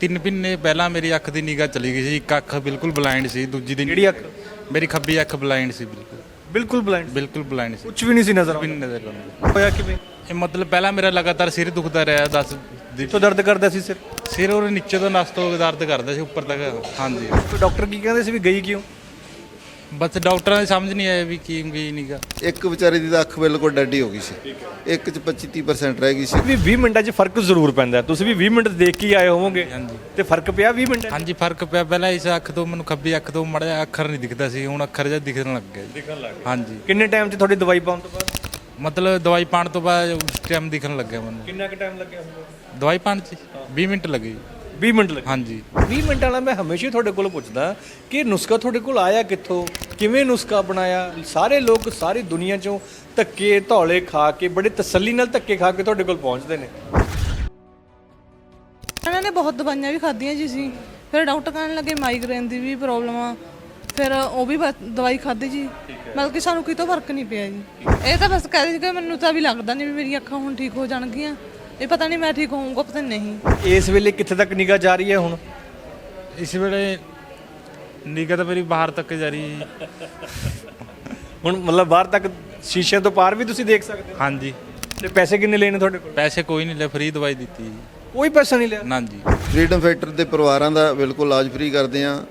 ਤਿੰਨ ਮਹੀਨੇ ਪਹਿਲਾਂ ਮੇਰੀ ਅੱਖ ਦੀ ਨਿਗਾਹ ਚਲੀ ਗਈ ਸੀ। ਇੱਕ ਅੱਖ ਬਿਲਕੁਲ ਬਲਾਈਂਡ ਸੀ ਦੂਜੀ ਦੀ ਕਿਹੜੀ ਅੱਖ? ਮੇਰੀ ਖੱਬੀ ਅੱਖ ਬਲਾਈਂਡ ਸੀ ਬਿਲਕੁਲ। ਬਿਲਕੁਲ ਬਲਾਈਂਡ ਬਿਲਕੁਲ ਬਲਾਈਂਡ ਸੀ। ਕੁਝ ਵੀ ਨਹੀਂ ਸੀ ਨਜ਼ਰ ਵੀ ਆਉਂਦਾ ਨਹੀਂ ਨਜ਼ਰ ਆਉਂਦਾ। ਹੋਇਆ ਕਿਵੇਂ? ਇਹ ਮਤਲਬ ਪਹਿਲਾਂ ਮੇਰਾ ਲਗਾਤਾਰ ਸਿਰ ਦੁਖਦਾ ਰਿਹਾ 10 ਦਿਨ ਕਿੱਥੋਂ ਦਰਦ ਕਰਦਾ ਸੀ ਸਿਰ? ਸਿਰ ਉਹ ਨੀਚੇ ਤੋਂ ਨਸ ਤੋਂ ਦਰਦ ਕਰਦਾ ਸੀ ਉੱਪਰ ਤੱਕ। ਹਾਂਜੀ। ਤੇ ਡਾਕਟਰ ਕੀ ਕਹਿੰਦੇ ਸੀ ਵੀ ਗਈ ਕਿਉਂ? ਬਸ ਡਾਕਟਰਾਂ ਦੀ ਸਮਝ ਨਹੀਂ ਆਇਆ ਵੀ ਕੀ ਗਈ ਨਿਗਾ। ਇੱਕ ਵਿਚਾਰੇ ਦੀ ਤਾਂ ਅੱਖ ਬਿਲਕੁਲ ਡੱਡੀ ਹੋ ਗਈ ਸੀ। ਇੱਕ ਚ 25 30% ਰਹਿ ਗਈ ਸੀ। ਵੀ 20 ਮਿੰਟਾਂ 'ਚ ਫ਼ਰਕ ਜ਼ਰੂਰ ਪੈਂਦਾ ਤੁਸੀਂ ਵੀ 20 ਮਿੰਟ ਦੇਖ ਕੇ ਹੀ ਆਏ ਹੋਵੋਗੇ। ਹਾਂਜੀ। ਤੇ ਫ਼ਰਕ ਪਿਆ 20 ਮਿੰਟਾਂ ਹਾਂਜੀ ਫ਼ਰਕ ਪਿਆ। ਪਹਿਲਾਂ ਇਸ ਅੱਖ ਤੋਂ ਮੈਨੂੰ ਖੱਬੀ ਅੱਖ ਤੋਂ ਮੜਾ ਜਿਹਾ ਅੱਖਰ ਨਹੀਂ ਦਿਖਦਾ ਸੀ। ਹੁਣ ਅੱਖਰ ਜਿਹਾ ਦਿਖਣ ਲੱਗ ਗਿਆ ਜੀ। ਦਿਖਣ ਲੱਗ ਹਾਂਜੀ। ਕਿੰਨੇ ਟਾਈਮ 'ਚ ਤੁਹਾਡੀ ਦਵਾਈ ਪਾਉਣ ਤੋਂ ਬਾਅਦ? ਮਤਲਬ ਦਵਾਈ ਪਾਣ ਤੋਂ ਬਾਅਦ ਉਸ ਟਾਈਮ ਦਿਖਣ ਲੱਗਿਆ ਮੈਨੂੰ। ਕਿੰਨਾ ਕੁ ਟਾਈਮ ਲੱਗਿਆ ਹੋਊਗਾ? ਦਵਾਈ ਪਾਣ ਚ 20 ਮਿੰਟ ਲੱਗੇ ਜੀ। 20 ਮਿੰਟ ਲੱਗੇ। ਹਾਂਜੀ। 20 ਮਿੰਟ ਵਾਲਾ ਮੈਂ ਹਮੇਸ਼ਾ ਹੀ ਤੁਹਾਡੇ ਕੋਲ ਪੁੱਛਦਾ ਕਿ ਨੁਸਖਾ ਤੁਹਾਡੇ ਕੋਲ ਆਇਆ ਕਿੱਥੋਂ? ਕਿਵੇਂ ਨੁਸਖਾ ਬਣਾਇਆ? ਸਾਰੇ ਲੋਕ ਸਾਰੀ ਦੁਨੀਆ 'ਚੋਂ ਧੱਕੇ ਧੌਲੇ ਖਾ ਕੇ ਬੜੇ ਤਸੱਲੀ ਨਾਲ ਧੱਕੇ ਖਾ ਕੇ ਤੁਹਾਡੇ ਕੋਲ ਪਹੁੰਚਦੇ ਨੇ। ਇਹਨਾਂ ਨੇ ਬਹੁਤ ਦਵਾਈਆਂ ਵੀ ਖਾਧੀਆਂ ਜੀ ਸੀ ਫਿਰ ਡਾਕਟਰ ਕਹਿਣ ਲੱਗੇ ਮਾਈਗ੍ਰੇਨ ਦੀ ਵੀ ਪ੍ਰੋਬਲਮ ਆ। ਫਿਰ ਉਹ ਵੀ ਬਸ ਦਵਾਈ ਖਾਧੀ ਜੀ। ਮਤਲਬ ਕਿ ਸਾਨੂੰ ਕਿਤੋਂ ਫ਼ਰਕ ਨਹੀਂ ਪਿਆ ਜੀ। ਇਹ ਤਾਂ ਬਸ ਕਹਿੰਦੇ ਸੀ ਕਿ ਮੈਨੂੰ ਤਾਂ ਵੀ ਲੱਗਦਾ ਨਹੀਂ ਵੀ ਮੇਰੀਆਂ ਅੱਖਾਂ ਹੁਣ ਠੀਕ ਹੋ ਜਾਣਗੀਆਂ। ਇਹ ਪਤਾ ਨਹੀਂ ਮੈਂ ਠੀਕ ਹੋਊਂਗਾ ਪਤਾ ਨਹੀਂ। ਇਸ ਵੇਲੇ ਕਿੱਥੇ ਤੱਕ ਨਿਗਾਹ ਜਾ ਰਹੀ ਹੈ ਹੁਣ? ਇਸ ਵੇਲੇ ਨਿਗਾਹ ਤਾਂ ਮੇਰੀ ਬਾਹਰ ਤੱਕ ਜਾ ਰਹੀ ਹੈ। ਹੁਣ ਮਤਲਬ ਬਾਹਰ ਤੱਕ ਸ਼ੀਸ਼ੇ ਤੋਂ ਪਾਰ ਵੀ ਤੁਸੀਂ ਦੇਖ ਸਕਦੇ ਹੋ? ਹਾਂਜੀ। ਤੇ ਪੈਸੇ ਕਿੰਨੇ ਲੈਣੇ ਤੁਹਾਡੇ ਕੋਲ? ਪੈਸੇ ਕੋਈ ਨਹੀਂ ਲੈ ਫ੍ਰੀ ਦਵਾਈ ਦਿੱਤੀ ਜੀ। ਕੋਈ ਪੈਸਾ ਨਹੀਂ ਲਿਆ? ਨਾ ਜੀ ਫਰੀडम ਫਾਈਟਰ ਦੇ ਪਰਿਵਾਰਾਂ ਦਾ ਬਿਲਕੁਲ ਇਲਾਜ ਫ੍ਰੀ ਕਰਦੇ ਆ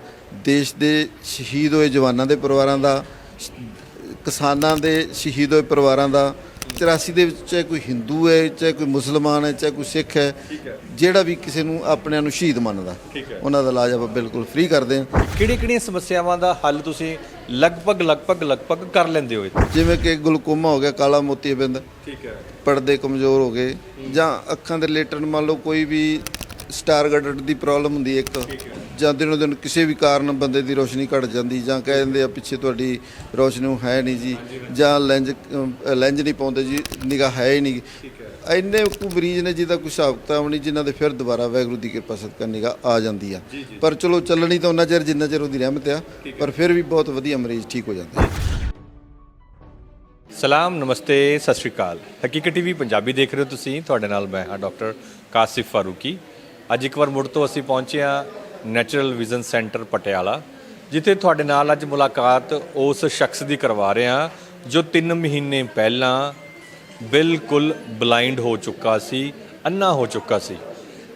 ਦੇਸ਼ ਦੇ ਸ਼ਹੀਦ ਹੋਏ ਜਵਾਨਾਂ ਦੇ ਪਰਿਵਾਰਾਂ ਦਾ ਸ਼- ਕਿਸਾਨਾਂ ਦੇ ਸ਼ਹੀਦ ਹੋਏ ਪਰਿਵਾਰਾਂ ਦਾ 84 ਦੇ ਵਿੱਚ ਚਾਹੇ ਕੋਈ ਹਿੰਦੂ ਹੈ ਚਾਹੇ ਕੋਈ ਮੁਸਲਮਾਨ ਹੈ ਚਾਹੇ ਕੋਈ ਸਿੱਖ ਹੈ ਜਿਹੜਾ ਵੀ ਕਿਸੇ ਨੂੰ ਆਪਣਿਆਂ ਨੂੰ ਸ਼ਹੀਦ ਮੰਨਦਾ ਉਹਨਾਂ ਦਾ ਇਲਾਜ ਆਪਾਂ ਬਿਲਕੁਲ ਫ੍ਰੀ ਕਰਦੇ ਆ ਕਿਹੜੀ ਕਿਹੜੀਆਂ ਸਮੱਸਿਆਵਾਂ ਦਾ ਹੱਲ ਤੁਸੀਂ ਲਗਭਗ ਲਗਭਗ ਲਗਭਗ ਕਰ ਲੈਂਦੇ ਹੋ ਜਿਵੇਂ ਕਿ ਗਲੂਕੋਮਾ ਹੋ ਗਿਆ ਕਾਲਾ ਮੋਤੀਬਿੰਦ ਠੀਕ ਹੈ। ਪਰਦੇ ਕਮਜ਼ੋਰ ਹੋ ਗਏ ਜਾਂ ਅੱਖਾਂ ਦੇ ਰਿਲੇਟਡ ਮੰਨ ਲਓ ਕੋਈ ਵੀ ਸਟਾਰ ਗਡਟ ਦੀ ਪ੍ਰੋਬਲਮ ਹੁੰਦੀ ਹੈ ਇੱਕ। ਜਾਂ ਦਿਨੋਂ ਦਿਨ ਕਿਸੇ ਵੀ ਕਾਰਨ ਬੰਦੇ ਦੀ ਰੋਸ਼ਨੀ ਘਟ ਜਾਂਦੀ ਜਾਂ ਕਹਿ ਦਿੰਦੇ ਆ ਪਿੱਛੇ ਤੁਹਾਡੀ ਰੋਸ਼ਨੀ ਹੈ ਨਹੀਂ ਜੀ ਜਾਂ ਲੈਂਜ ਲੈਂਜ ਨਹੀਂ ਪਾਉਂਦੇ ਜੀ ਨਿਗਾਹ ਹੈ ਹੀ ਨਹੀਂ। ਇੰਨੇ ਕੁ ਮਰੀਜ਼ ਨੇ ਜਿਹਦਾ ਕੋਈ ਹਿਸਾਬ ਕਿਤਾਬ ਨਹੀਂ ਜਿਨ੍ਹਾਂ ਦੇ ਫਿਰ ਦੁਬਾਰਾ ਵਾਹਿਗੁਰੂ ਦੀ ਕਿਰਪਾ ਸਦਕਾ ਨਿਗਾਹ ਆ ਜਾਂਦੀ ਆ। ਪਰ ਚਲੋ ਚੱਲਣੀ ਤਾਂ ਉਹਨਾਂ ਚਿਰ ਜਿੰਨਾ ਚਿਰ ਉਹਦੀ ਰਹਿਮਤ ਆ ਪਰ ਫਿਰ ਵੀ ਬਹੁਤ ਵਧੀਆ ਮਰੀਜ਼ ਠੀਕ ਹੋ ਜਾਂਦੇ ਸਲਾਮ ਨਮਸਤੇ ਸਤਿ ਸ਼੍ਰੀ ਅਕਾਲ। ਹਕੀਕਤ ਟੀਵੀ ਪੰਜਾਬੀ ਦੇਖ ਰਹੇ ਹੋ ਤੁਸੀਂ। ਤੁਹਾਡੇ ਨਾਲ ਮੈਂ ਹਾਂ ਡਾਕਟਰ ਕਾਸਿਫ ਫਾਰੂਕੀ। ਅੱਜ ਇੱਕ ਵਾਰ ਮੁੜ ਤੋਂ ਅਸੀਂ ਪਹੁੰਚੇ ਹਾਂ ਨੈਚੁਰਲ ਵਿਜ਼ਨ ਸੈਂਟਰ ਪਟਿਆਲਾ ਜਿੱਥੇ ਤੁਹਾਡੇ ਨਾਲ ਅੱਜ ਮੁਲਾਕਾਤ ਉਸ ਸ਼ਖਸ ਦੀ ਕਰਵਾ ਰਹੇ ਹਾਂ ਜੋ 3 ਮਹੀਨੇ ਪਹਿਲਾਂ ਬਿਲਕੁਲ ਬਲਾਈਂਡ ਹੋ ਚੁੱਕਾ ਸੀ ਅੰਨਾ ਹੋ ਚੁੱਕਾ ਸੀ।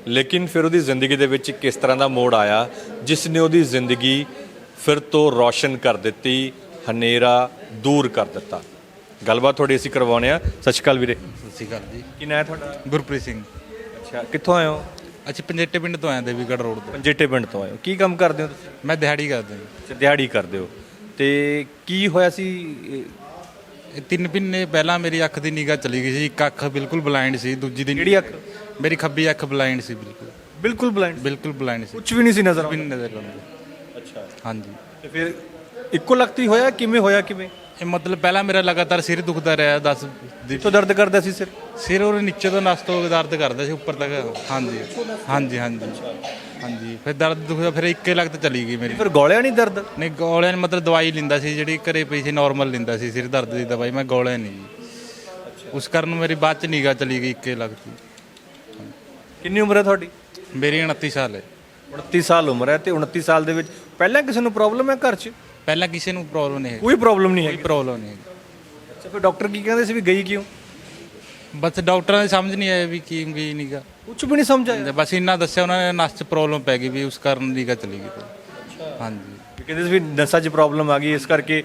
ਲੇਕਿਨ ਫਿਰ ਉਹਦੀ ਜ਼ਿੰਦਗੀ ਦੇ ਵਿੱਚ ਕਿਸ ਤਰ੍ਹਾਂ ਦਾ ਮੋੜ ਆਇਆ ਜਿਸ ਨੇ ਉਹਦੀ ਜ਼ਿੰਦਗੀ ਫਿਰ ਤੋਂ ਰੌਸ਼ਨ ਕਰ ਦਿੱਤੀ ਹਨੇਰਾ ਦੂਰ ਕਰ ਦਿੱਤਾ। ਗੱਲਬਾਤ ਤੁਹਾਡੀ ਅਸੀਂ ਕਰਵਾਉਣੇ ਆ ਸਤਿ ਸ਼੍ਰੀ ਅਕਾਲ ਵੀਰੇ। ਸਤਿ ਸ਼੍ਰੀ ਅਕਾਲ ਜੀ। ਕੀ ਹੈ ਤੁਹਾਡਾ? ਗੁਰਪ੍ਰੀਤ ਸਿੰਘ। ਅੱਛਾ ਕਿੱਥੋਂ ਆਏ ਹੋ? ਅਸੀਂ ਪੰਜੇਟੇ ਪਿੰਡ ਤੋਂ ਆਏ ਦੇਵੀਗੜ੍ਹ ਰੋਡ ਤੋਂ। ਪੰਜੇਟੇ ਪਿੰਡ ਤੋਂ ਆਏ ਹੋ। ਕੀ ਕੰਮ ਕਰਦੇ ਹੋ ਤੁਸੀਂ? ਮੈਂ ਦਿਹਾੜੀ ਕਰਦਾ ਜੀ। ਅੱਛਾ, ਦਿਹਾੜੀ ਕਰਦੇ ਹੋ। ਤੇ ਕੀ ਹੋਇਆ ਸੀ? ਇਹ ਇਹ ਤਿੰਨ ਮਹੀਨੇ ਪਹਿਲਾਂ ਮੇਰੀ ਅੱਖ ਦੀ ਨਿਗਾਹ ਚਲੀ ਗਈ ਸੀ। ਇੱਕ ਅੱਖ ਬਿਲਕੁਲ ਬਲਾਈਂਡ ਸੀ ਦੂਜੀ ਦੀ ਕਿਹੜੀ ਅੱਖ? ਮੇਰੀ ਖੱਬੀ ਅੱਖ ਬਲਾਈਂਡ ਸੀ ਬਿਲਕੁਲ। ਬਿਲਕੁਲ ਬਲਾਈਂਡ ਬਿਲਕੁਲ ਬਲਾਈਂਡ ਸੀ। ਕੁਝ ਵੀ ਨਹੀਂ ਸੀ ਨਜ਼ਰ ਵੀ ਆਉਂਦਾ ਨਹੀਂ ਨਜ਼ਰ ਆਉਂਦਾ। ਅੱਛਾ। ਹਾਂਜੀ। ਤੇ ਫਿਰ ਇੱਕੋ ਲਗਤੀ ਹੋਇਆ ਕਿਵੇਂ ਹੋਇਆ ਕਿਵੇਂ? ਇਹ ਮਤਲਬ ਪਹਿਲਾਂ ਮੇਰਾ ਲਗਾਤਾਰ ਸਿਰ ਦੁਖਦਾ ਰਿਹਾ 10 ਦਿਨ ਕਿੱਥੋਂ ਦਰਦ ਕਰਦਾ ਸੀ ਸਿਰ? ਸਿਰ ਉਹ ਨੀਚੇ ਤੋਂ ਨਸ ਤੋਂ ਦਰਦ ਕਰਦਾ ਸੀ ਉੱਪਰ ਤੱਕ। ਹਾਂਜੀ। ਹਾਂਜੀ ਹਾਂਜੀ। ਹਾਂਜੀ। ਫਿਰ ਦਰਦ ਦੁਖਦਾ ਫਿਰ ਇੱਕੇ ਲਗਤ ਚਲੀ ਗਈ ਮੇਰੀ। ਫਿਰ ਗੋਲਿਆ ਨਹੀਂ ਦਰਦ? ਨਹੀਂ ਗੋਲਿਆਂ ਨੇ ਮਤਲਬ ਦਵਾਈ ਲਿੰਦਾ ਸੀ ਜਿਹੜੀ ਘਰੇ ਪਈ ਸੀ ਨਾਰਮਲ ਲਿੰਦਾ ਸੀ ਸਿਰ ਦਰਦ ਦੀ ਦਵਾਈ। ਮੈਂ ਗੋਲਿਆਂ ਨਹੀਂ ਜੀ। ਉਸ ਕਾਰਨ ਮੇਰੀ ਬਾਅਦ ਚ ਨਿਗਾਹ ਚਲੀ ਗਈ ਇੱਕੇ ਲਗਤ ਕਿੰਨੀ ਉਮਰ ਹੈ ਤੁਹਾਡੀ? ਮੇਰੀ 29 ਸਾਲ ਹੈ। 29 ਸਾਲ ਉਮਰ ਹੈ ਤੇ 29 ਸਾਲ ਦੇ ਵਿੱਚ ਪਹਿਲਾਂ ਕਿਸੇ ਨੂੰ ਪ੍ਰੋਬਲਮ ਹੈ ਘਰ 'ਚ? ਪਹਿਲਾਂ ਕਿਸੇ ਨੂੰ ਪ੍ਰੋਬਲਮ ਨਹੀਂ ਹੈ ਕੋਈ ਪ੍ਰੋਬਲਮ ਨਹੀਂ ਕੋਈ ਹੈ ਪ੍ਰੋਬਲਮ ਨਹੀਂ ਹੈ ਅੱਛਾ ਫਿਰ ਡਾਕਟਰ ਕੀ ਕਹਿੰਦੇ ਸੀ ਵੀ ਗਈ ਕਿਉਂ? ਬਸ ਡਾਕਟਰਾਂ ਦੀ ਸਮਝ ਨਹੀਂ ਆਇਆ ਵੀ ਕੀ ਗਈ ਨਿਗਾਹ ਕੁਝ ਵੀ ਨਹੀਂ ਸਮਝ ਆਇਆ। ਬਸ ਇੰਨਾ ਦੱਸਿਆ ਉਹਨਾਂ ਨੇ ਨਸ ਚ ਪ੍ਰੋਬਲਮ ਪੈ ਗਈ ਵੀ ਉਸ ਕਾਰਨ ਨਿਗਾਹ ਚਲੀ ਗਈ। ਹਾਂਜੀ। ਵੀ ਕਹਿੰਦੇ ਸੀ ਵੀ ਨਸਾਂ 'ਚ ਪ੍ਰੋਬਲਮ ਆ ਗਈ ਇਸ ਕਰਕੇ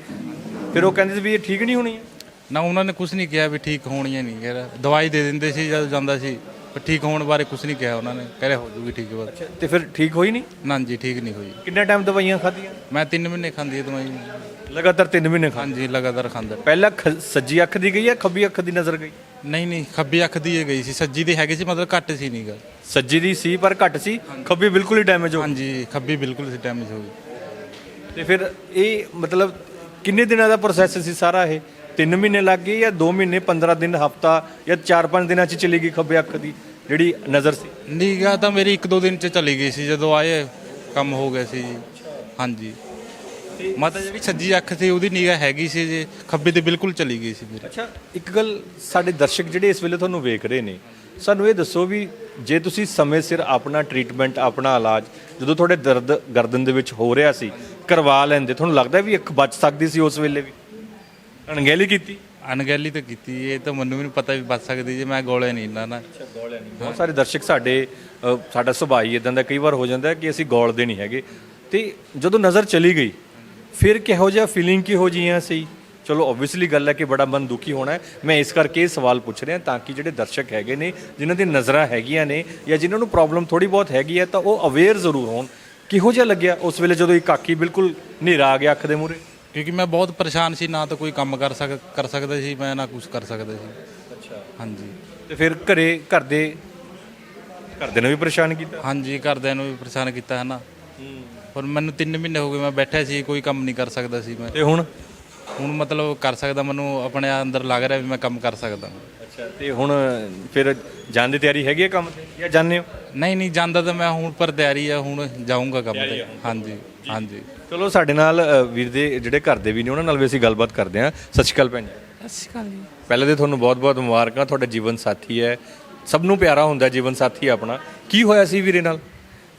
ਫਿਰ ਉਹ ਕਹਿੰਦੇ ਸੀ ਵੀ ਇਹ ਠੀਕ ਨਹੀਂ ਹੋਣੀ ਹੈ। ਨਾ ਉਹਨਾਂ ਨੇ ਕੁਝ ਨਹੀਂ ਕਿਹਾ ਵੀ ਠੀਕ ਹੋਣੀ ਹੈ ਨਹੀਂ ਕਿਹਾ ਦਵਾਈ ਦੇ ਦਿੰਦੇ ਸੀ ਜਦ ਜਾਂਦਾ ਸੀ ਪਰ ਠੀਕ ਹੋਣ ਬਾਰੇ ਕੁਝ ਨਹੀਂ ਕਿਹਾ ਉਹਨਾਂ ਨੇ। ਕਹਿ ਰਿਹਾ ਹੋ ਜੂਗੀ ਠੀਕ ਬਸ। ਤੇ ਫਿਰ ਠੀਕ ਹੋਈ ਨਹੀਂ? ਨਾ ਜੀ ਠੀਕ ਨਹੀਂ ਹੋਈ। ਕਿੰਨਾ ਟਾਈਮ ਦਵਾਈਆਂ ਖਾਧੀਆਂ? ਮੈਂ 3 ਮਹੀਨੇ ਖਾਂਦੀ ਹੈ ਦਵਾਈ। ਲਗਾਤਾਰ 3 ਮਹੀਨੇ ਖਾ ਹਾਂਜੀ ਲਗਾਤਾਰ ਖਾਂਦਾ। ਪਹਿਲਾਂ ਖ- ਸੱਜੀ ਅੱਖ ਦੀ ਗਈ ਹੈ ਖੱਬੀ ਅੱਖ ਦੀ ਨਜ਼ਰ ਗਈ? ਨਹੀਂ ਨਹੀਂ ਖੱਬੀ ਅੱਖ ਦੀ ਇਹ ਗਈ ਸੀ ਸੱਜੀ ਦੀ ਹੈਗੀ ਸੀ ਮਤਲਬ ਘੱਟ ਸੀ ਨਹੀਂਗਾ ਸੱਜੀ ਦੀ ਸੀ ਪਰ ਘੱਟ ਸੀ। ਖੱਬੀ ਬਿਲਕੁਲ ਹੀ ਡੈਮੇਜ ਹੋ ਗਈ। ਹਾਂਜੀ ਖੱਬੀ ਬਿਲਕੁਲ ਸੀ ਡੈਮੇਜ ਹੋ ਗਈ। ਤੇ ਫਿਰ ਇਹ ਮਤਲਬ ਕਿੰਨੇ ਦਿਨਾਂ ਦਾ ਪ੍ਰੋਸੈਸ ਸੀ ਸਾਰਾ ਇਹ? 3 ਮਹੀਨੇ ਲੱਗ ਗਏ ਜਾਂ 2 ਮਹੀਨੇ 15 ਦਿਨ ਹਫਤਾ ਜਾਂ 4-5 ਦਿਨਾਂ ਚ ਚਲੀ ਗਈ ਖੱਬੇ ਅੱਖ ਦੀ ਜਿਹੜੀ ਨਜ਼ਰ ਸੀ? ਨਿਗਾਹ ਤਾਂ ਮੇਰੀ 1-2 ਦਿਨ ਚ ਚਲੀ ਗਈ ਸੀ ਜਦੋਂ ਆਏ ਕੰਮ ਹੋ ਗਿਆ ਸੀ ਜੀ। ਹਾਂਜੀ। ਮਤਲਬ ਜਿਹੜੀ ਸੱਜੀ ਅੱਖ ਸੀ ਉਹਦੀ ਨਿਗਾਹ ਹੈਗੀ ਸੀ ਜੀ। ਖੱਬੀ ਤੇ ਬਿਲਕੁਲ ਚਲੀ ਗਈ ਸੀ ਮੇਰੀ। ਅੱਛਾ ਇੱਕ ਗੱਲ ਸਾਡੇ ਦਰਸ਼ਕ ਜਿਹੜੇ ਇਸ ਵੇਲੇ ਤੁਹਾਨੂੰ ਵੇਖ ਰਹੇ ਨੇ ਸਾਨੂੰ ਇਹ ਦੱਸੋ ਵੀ ਜੇ ਤੁਸੀਂ ਸਮੇਂ ਸਿਰ ਆਪਣਾ ਟ੍ਰੀਟਮੈਂਟ ਆਪਣਾ ਇਲਾਜ ਜਦੋਂ ਤੁਹਾਡੇ ਦਰਦ ਗਰਦਨ ਦੇ ਵਿੱਚ ਹੋ ਰਿਹਾ ਸੀ ਕਰਵਾ ਲੈਂਦੇ ਤੁਹਾਨੂੰ ਲੱਗਦਾ ਵੀ ਅੱਖ ਬਚ ਸਕਦੀ ਸੀ ਉਸ ਵੇਲੇ ਵੀ? ਅਣਗਹਿਲੀ ਕੀਤੀ? ਅਣਗਹਿਲੀ ਤਾਂ ਕੀਤੀ ਇਹ ਤਾਂ ਮੈਨੂੰ ਵੀ ਨਹੀਂ ਪਤਾ ਵੀ ਬਚ ਸਕਦੀ ਜੇ ਮੈਂ ਗੋਲੇ ਨਹੀਂ ਲੈਣਾ ਬਹੁਤ ਸਾਰੇ ਦਰਸ਼ਕ ਸਾਡੇ ਸਾਡਾ ਸੁਭਾਅ ਹੀ ਇਦਾਂ ਦਾ ਕਈ ਵਾਰ ਹੋ ਜਾਂਦਾ ਕਿ ਅਸੀਂ ਗੋਲਦੇ ਨਹੀਂ ਹੈਗੇ। ਤੇ ਜਦੋਂ ਨਜ਼ਰ ਚਲੀ ਗਈ ਫਿਰ ਕਿਹੋ ਜਿਹਾ ਫੀਲਿੰਗ ਕਿਹੋ ਜੀਆਂ ਸੀ? ਚਲੋ ਆਬਵੀਅਸਲੀ ਗੱਲ ਹੈ ਕਿ ਬੜਾ ਮਨ ਦੁਖੀ ਹੋਣਾ ਹੈ। ਮੈਂ ਇਸ ਕਰਕੇ ਇਹ ਸਵਾਲ ਪੁੱਛ ਰਿਹਾ ਤਾਂ ਕਿ ਜਿਹੜੇ ਦਰਸ਼ਕ ਹੈਗੇ ਨੇ ਜਿਨ੍ਹਾਂ ਦੀ ਨਜ਼ਰਾਂ ਹੈਗੀਆਂ ਨੇ ਜਾਂ ਜਿਨ੍ਹਾਂ ਨੂੰ ਪ੍ਰੋਬਲਮ ਥੋੜੀ ਬਹੁਤ ਹੈਗੀ ਹੈ ਤਾਂ ਉਹ ਅਵੇਅਰ ਜ਼ਰੂਰ ਹੋਣ। ਕਿਹੋ ਜਿਹਾ ਲੱਗਿਆ ਉਸ ਵੇਲੇ ਜਦੋਂ ਇੱਕ ਆਖੀ ਬਿਲਕੁਲ ਹਨੇਰਾ ਆ ਗਿਆ ਅੱਖ ਦੇ ਮੂਹਰੇ? ਕਿਉਂਕਿ ਮੈਂ ਬਹੁਤ ਪਰੇਸ਼ਾਨ ਸੀ ਨਾ ਤਾਂ ਕੋਈ ਕੰਮ ਕਰ ਸਕ ਕਰ ਸਕਦਾ ਸੀ ਮੈਂ ਨਾ ਕੁਝ ਕਰ ਸਕਦਾ ਸੀ। ਅੱਛਾ। ਹਾਂਜੀ। ਤੇ ਫਿਰ ਘਰੇ ਘਰ ਦੇ ਘਰਦੇ ਨੇ ਵੀ ਪਰੇਸ਼ਾਨ ਕੀਤਾ? ਹਾਂਜੀ ਘਰਦਿਆਂ ਨੂੰ ਵੀ ਪਰੇਸ਼ਾਨ ਕੀਤਾ ਹੈ। ਨਾ ਪਰ ਮੈਨੂੰ 3 ਮਹੀਨੇ ਹੋ ਗਏ ਮੈਂ ਬੈਠਾ ਸੀ ਕੋਈ ਕੰਮ ਨਹੀਂ ਕਰ ਸਕਦਾ ਸੀ ਮੈਂ। ਤੇ ਹੁਣ? ਹੁਣ ਮਤਲਬ ਕਰ ਸਕਦਾ ਮੈਨੂੰ ਆਪਣੇ ਅੰਦਰ ਲੱਗ ਰਿਹਾ ਵੀ ਮੈਂ ਕੰਮ ਕਰ ਸਕਦਾ। ਅੱਛਾ ਤੇ ਹੁਣ ਫਿਰ ਜਾਣ ਦੀ ਤਿਆਰੀ ਹੈਗੀ ਹੈ ਕੰਮ ਤੇ ਜਾਂ ਜਾਣੇ ਹੋ? ਨਹੀਂ ਨਹੀਂ ਜਾਂਦਾ ਤਾਂ ਮੈਂ ਹੁਣ ਪਰ ਤਿਆਰੀ ਆ ਹੁਣ ਜਾਊਂਗਾ ਕੰਮ ਤੇ। ਹਾਂਜੀ ਹਾਂਜੀ। ਚਲੋ ਸਾਡੇ ਨਾਲ ਅ, ਵੀਰ ਦੇ ਜਿਹੜੇ ਘਰ ਦੇ ਵੀ ਨੇ ਉਹਨਾਂ ਨਾਲ ਵੀ ਅਸੀਂ ਗੱਲਬਾਤ ਕਰਦੇ ਹਾਂ। ਸਤਿ ਸ਼੍ਰੀ ਅਕਾਲ ਭੈਣ ਜੀ। ਸਤਿ ਸ਼੍ਰੀ ਅਕਾਲ ਜੀ। ਪਹਿਲੇ ਤੇ ਤੁਹਾਨੂੰ ਬਹੁਤ-ਬਹੁਤ ਮੁਬਾਰਕਾਂ ਤੁਹਾਡਾ ਜੀਵਨ ਸਾਥੀ ਹੈ। ਸਭ ਨੂੰ ਪਿਆਰਾ ਹੁੰਦਾ ਜੀਵਨ ਸਾਥੀ ਆਪਣਾ। ਕੀ ਹੋਇਆ ਸੀ ਵੀਰੇ ਨਾਲ?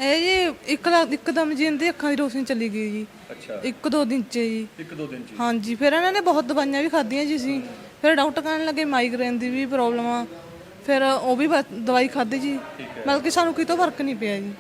ਇਹ ਜੀ ਇੱਕ ਦਾ ਇੱਕਦਮ ਜੀ ਇਹਦੀ ਅੱਖਾਂ ਦੀ ਰੋਸ਼ਨੀ ਚਲੀ ਗਈ ਜੀ। ਅੱਛਾ। ਇੱਕ ਦੋ ਦਿਨ ਚ ਜੀ। ਇੱਕ ਦੋ ਦਿਨ ਚ। ਹਾਂਜੀ ਫਿਰ ਇਹਨਾਂ ਨੇ ਬਹੁਤ ਦਵਾਈਆਂ ਵੀ ਖਾਧੀਆਂ ਜੀ ਸੀ ਫਿਰ ਡਾਕਟਰ ਕਹਿਣ ਲੱਗੇ ਮਾਈਗ੍ਰੇਨ ਦੀ ਵੀ ਪ੍ਰੋਬਲਮ ਆ। ਫਿਰ ਉਹ ਵੀ ਦਵਾਈ ਖਾਧੀ ਜੀ। ਮਤਲਬ ਕਿ ਸਾਨੂੰ ਕਿਤੋਂ ਫ਼ਰਕ ਨਹੀਂ ਪਿਆ ਜੀ।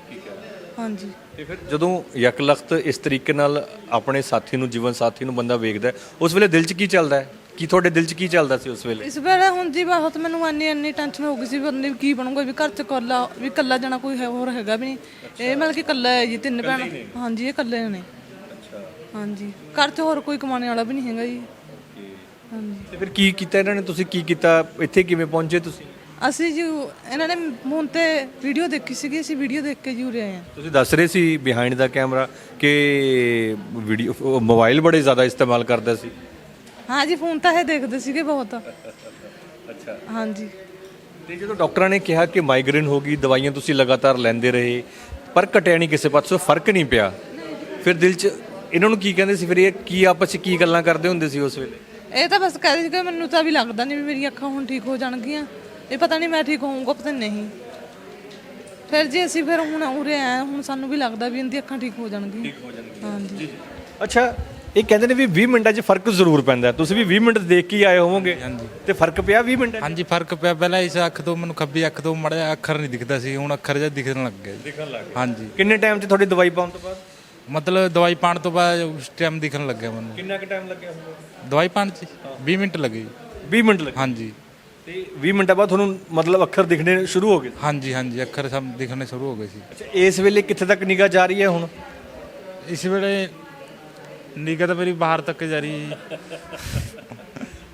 ਹਾਂਜੀ। ਤੇ ਫਿਰ ਜਦੋਂ ਯਕਲਖਤ ਇਸ ਤਰੀਕੇ ਨਾਲ ਆਪਣੇ ਸਾਥੀ ਨੂੰ ਜੀਵਨ ਸਾਥੀ ਨੂੰ ਬੰਦਾ ਵੇਖਦਾ ਹੈ, ਉਸ ਵੇਲੇ ਦਿਲ 'ਚ ਕੀ ਚੱਲਦਾ ਹੈ? ਕੀ ਤੁਹਾਡੇ ਦਿਲ 'ਚ ਕੀ ਚੱਲਦਾ ਸੀ ਉਸ ਵੇਲੇ? ਇਸ ਵੇਲੇ ਹੁਣ ਜੀ ਬਹੁਤ ਮੈਨੂੰ ਇੰਨੀ ਇੰਨੀ ਟੈਨਸ਼ਨ ਹੋ ਗਈ ਸੀ ਵੀ ਕੀ ਬਣੂਗਾ ਵੀ ਘਰ ਚ ਕੱਲਾ ਵੀ ਕੱਲਾ ਜਣਾ ਕੋਈ ਹੈ- ਹੋਰ ਹੈਗਾ ਵੀ ਨਹੀਂ ਇਹ ਮਤਲਬ ਕਿ ਕੱਲਾ ਹੈ ਜੀ ਤਿੰਨ ਭੈਣ। ਹਾਂਜੀ ਇਹ ਕੱਲੇ ਨੇ। ਹਾਂਜੀ। ਘਰ ਚ ਹੋਰ ਕੋਈ ਕਮਾਉਣੇ ਵਾਲਾ ਵੀ ਨਹੀਂ ਹੈਗਾ ਜੀ। ਹਾਂਜੀ। ਤੇ ਫਿਰ ਕੀ ਕੀਤਾ ਇਹਨਾਂ ਨੇ? ਤੁਸੀਂ ਕੀ ਕੀਤਾ? ਇੱਥੇ ਕਿਵੇਂ ਪਹੁੰਚੇ ਤੁਸੀਂ? ਅਸੀਂ ਜੀ ਇਹਨਾਂ ਨੇ ਮੂੰਹ ਤੇ ਵੀਡੀਓ ਦੇਖੀ ਸੀਗੀ ਅਸੀਂ ਵੀਡੀਓ ਦੇਖ ਕੇ ਜੀ ਉਰੇ ਆਏ ਹਾਂ। ਤੁਸੀਂ ਦੱਸ ਰਹੇ ਸੀ ਬਿਹਾਈਂਡ ਦਾ ਕੈਮਰਾ ਕਿ ਵੀਡੀਓ ਮੋਬਾਈਲ ਬੜੇ ਜ਼ਿਆਦਾ ਇਸਤੇਮਾਲ ਕਰਦਾ ਸੀ। ਹਾਂ ਜੀ ਫੋਨ ਤਾਂ ਇਹ ਦੇਖਦੇ ਸੀਗੇ ਬਹੁਤ। ਅੱਛਾ। ਹਾਂਜੀ। ਤੇ ਜਦੋਂ ਡਾਕਟਰਾਂ ਨੇ ਕਿਹਾ ਕਿ ਮਾਈਗ੍ਰੇਨ ਹੋ ਗਈ ਦਵਾਈਆਂ ਤੁਸੀਂ ਲਗਾਤਾਰ ਲੈਂਦੇ ਰਹੇ ਪਰ ਘਟਿਆ ਨਹੀਂ ਕਿਸੇ ਪਾਸੋਂ ਫ਼ਰਕ ਨਹੀਂ ਪਿਆ। ਫਿਰ ਦਿਲ 'ਚ ਇਹਨਾਂ ਨੂੰ ਕੀ ਕਹਿੰਦੇ ਸੀ? ਫਿਰ ਇਹ ਕੀ ਆਪਸ 'ਚ ਕੀ ਗੱਲਾਂ ਕਰਦੇ ਹੁੰਦੇ ਸੀ ਉਸ ਵੇਲੇ? ਇਹ ਤਾਂ ਬਸ ਕਹਿੰਦੇ ਸੀ ਕਿ ਮੈਨੂੰ ਤਾਂ ਵੀ ਲੱਗਦਾ ਨਹੀਂ ਵੀ ਮੇਰੀਆਂ ਅੱਖਾਂ ਹੁਣ ਠੀਕ ਹੋ ਜਾਣਗੀਆਂ। ਇਹ ਪਤਾ ਨਹੀਂ ਮੈਂ ਠੀਕ ਹੋਊਂਗਾ ਪਤਾ ਨਹੀਂ। ਫਿਰ ਜੀ ਅਸੀਂ ਫਿਰ ਹੁਣ ਉਰੇ ਆਏ ਹੁਣ ਸਾਨੂੰ ਵੀ ਲੱਗਦਾ ਵੀ ਇਹਦੀ ਅੱਖਾਂ ਠੀਕ ਹੋ ਜਾਣਗੀਆਂ। ਠੀਕ ਹੋ ਜਾਣਗੀਆਂ। ਹਾਂਜੀ। ਅੱਛਾ ਇਹ ਕਹਿੰਦੇ ਨੇ ਵੀ 20 ਮਿੰਟਾਂ 'ਚ ਫ਼ਰਕ ਜ਼ਰੂਰ ਪੈਂਦਾ ਤੁਸੀਂ ਵੀ 20 ਮਿੰਟ ਦੇਖ ਕੇ ਹੀ ਆਏ ਹੋਵੋਗੇ ਤੇ ਫ਼ਰਕ ਪਿਆ 20 ਮਿੰਟਾਂ 'ਚ? ਹਾਂਜੀ ਫ਼ਰਕ ਪਿਆ। ਪਹਿਲਾਂ ਇਸ ਅੱਖ ਤੋਂ ਮੈਨੂੰ ਖੱਬੀ ਅੱਖ ਤੋਂ ਮੜਿਆ ਅੱਖਰ ਨਹੀਂ ਦਿਖਦਾ ਸੀ ਹੁਣ ਅੱਖਰ ਜਿਹਾ ਦਿਖਣ ਲੱਗ ਗਿਆ ਦਿਖਣ ਲੱਗ ਗਿਆ। ਹਾਂਜੀ। ਕਿੰਨੇ ਟਾਈਮ 'ਚ ਤੁਹਾਡੀ ਦਵਾਈ ਪਾਉਣ ਤੋਂ ਬਾਅਦ? ਮਤਲਬ ਦਵਾਈ ਪਾਣ ਤੋਂ ਬਾਅਦ ਉਸ ਟਾਈਮ ਦਿਖਣ ਲੱਗਿਆ ਮੈਨੂੰ। ਕਿੰਨਾ ਕੁ ਟਾਈਮ ਲੱਗਿਆ ਹੋਊਗਾ ਦਵਾਈ ਪਾਣ ਚ? 20 ਮਿੰਟ ਲੱਗੇ 20 ਮਿੰਟ ਲੱਗੇ? ਹਾਂਜੀ। ਤੇ 20 ਮਿੰਟਾਂ ਬਾਅਦ ਤੁਹਾਨੂੰ ਮਤਲਬ ਅੱਖਰ ਦਿਖਣੇ ਸ਼ੁਰੂ ਹੋ ਗਏ? ਹਾਂਜੀ ਹਾਂਜੀ ਅੱਖਰ ਸਭ ਦਿਖਣੇ ਸ਼ੁਰੂ ਹੋ ਗਏ ਸੀ। ਅੱਛਾ ਇਸ ਵੇਲੇ ਕਿੱਥੇ ਤੱਕ ਨਿਗਾਹ ਜਾ ਰਹੀ ਹੈ ਹੁਣ? ਇਸ ਵੇਲੇ ਨਿਗਾਹ ਤਾਂ ਮੇਰੀ ਬਾਹਰ ਤੱਕ ਜਾ ਰਹੀ ਹੈ ਜੀ।